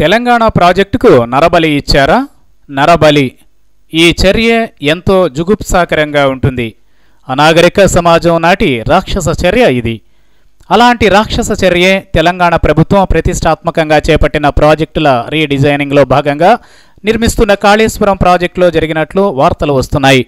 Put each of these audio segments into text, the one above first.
తెలంగాణ ప్రాజెక్టుకు నరబలి ఇచ్చారా? నరబలి. ఈ చర్య ఎంతో జుగుప్సాకరంగా ఉంటుంది. అనాగరిక సమాజం నాటి రాక్షస చర్య ఇది. అలాంటి రాక్షస చర్యే తెలంగాణ ప్రభుత్వం ప్రతిష్టాత్మకంగా చేపట్టిన ప్రాజెక్టుల రీడిజైనింగ్లో భాగంగా నిర్మిస్తున్న కాళేశ్వరం ప్రాజెక్టులో జరిగినట్లు వార్తలు వస్తున్నాయి.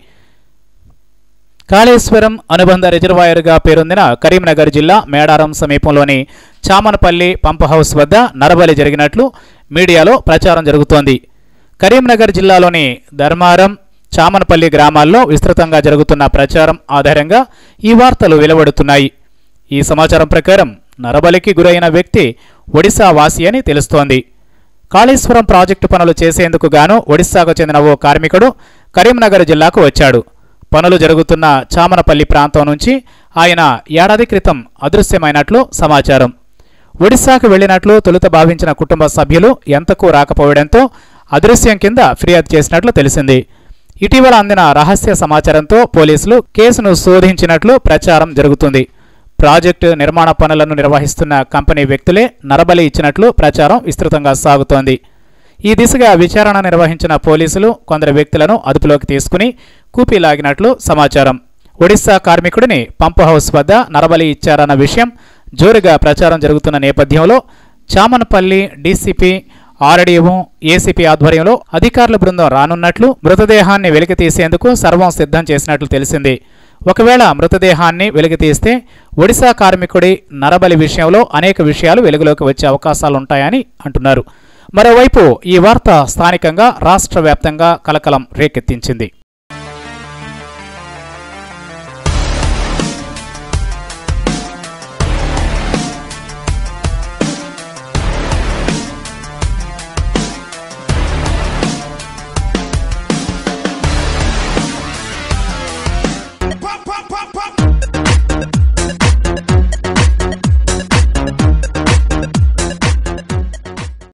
కాళేశ్వరం అనుబంధ రిజర్వాయర్గా పేరొందిన కరీంనగర్ జిల్లా మేడారం సమీపంలోని చామనపల్లి పంప్ హౌస్ వద్ద నరబలి జరిగినట్లు మీడియాలో ప్రచారం జరుగుతోంది. కరీంనగర్ జిల్లాలోని ధర్మారం చామనపల్లి గ్రామాల్లో విస్తృతంగా జరుగుతున్న ప్రచారం ఆధారంగా ఈ వార్తలు వెలువడుతున్నాయి. ఈ సమాచారం ప్రకారం నరబలికి గురైన వ్యక్తి ఒడిశా వాసి అని తెలుస్తోంది. కాళేశ్వరం ప్రాజెక్టు పనులు చేసేందుకు గాను ఒడిశాకు చెందిన ఓ కార్మికుడు కరీంనగర్ జిల్లాకు వచ్చాడు. పనులు జరుగుతున్న చామనపల్లి ప్రాంతం నుంచి ఆయన ఏడాది క్రితం అదృశ్యమైనట్లు సమాచారం. ఒడిశాకు వెళ్ళినట్లు తొలుత భావించిన కుటుంబ సభ్యులు ఎంతకు రాకపోవడంతో అదృశ్యం కింద ఫిర్యాదు చేసినట్లు తెలిసింది. ఇటీవల అందిన రహస్య సమాచారంతో పోలీసులు కేసును శోధించినట్లు ప్రచారం జరుగుతుంది. ప్రాజెక్టు నిర్మాణ పనులను నిర్వహిస్తున్న కంపెనీ వ్యక్తులే నరబలి ఇచ్చినట్లు ప్రచారం విస్తృతంగా సాగుతోంది. ఈ దిశగా విచారణ నిర్వహించిన పోలీసులు కొందరు వ్యక్తులను అదుపులోకి తీసుకుని కూపీలాగినట్లు సమాచారం. ఒడిశా కార్మికుడిని పంప్ హౌస్ వద్ద నరబలి ఇచ్చారన్న విషయం జోరుగా ప్రచారం జరుగుతున్న నేపథ్యంలో చామనపల్లి డీసీపీ ఆర్డీఓ ఏసీపీ ఆధ్వర్యంలో అధికారుల బృందం రానున్నట్లు మృతదేహాన్ని వెలికి తీసేందుకు సర్వం సిద్ధం చేసినట్లు తెలిసింది. ఒకవేళ మృతదేహాన్ని వెలికితీస్తే ఒడిశా కార్మికుడి నరబలి విషయంలో అనేక విషయాలు వెలుగులోకి వచ్చే అవకాశాలుంటాయని అంటున్నారు. మరోవైపు ఈ వార్త స్థానికంగా రాష్ట్ర వ్యాప్తంగా కలకలం రేకెత్తించింది.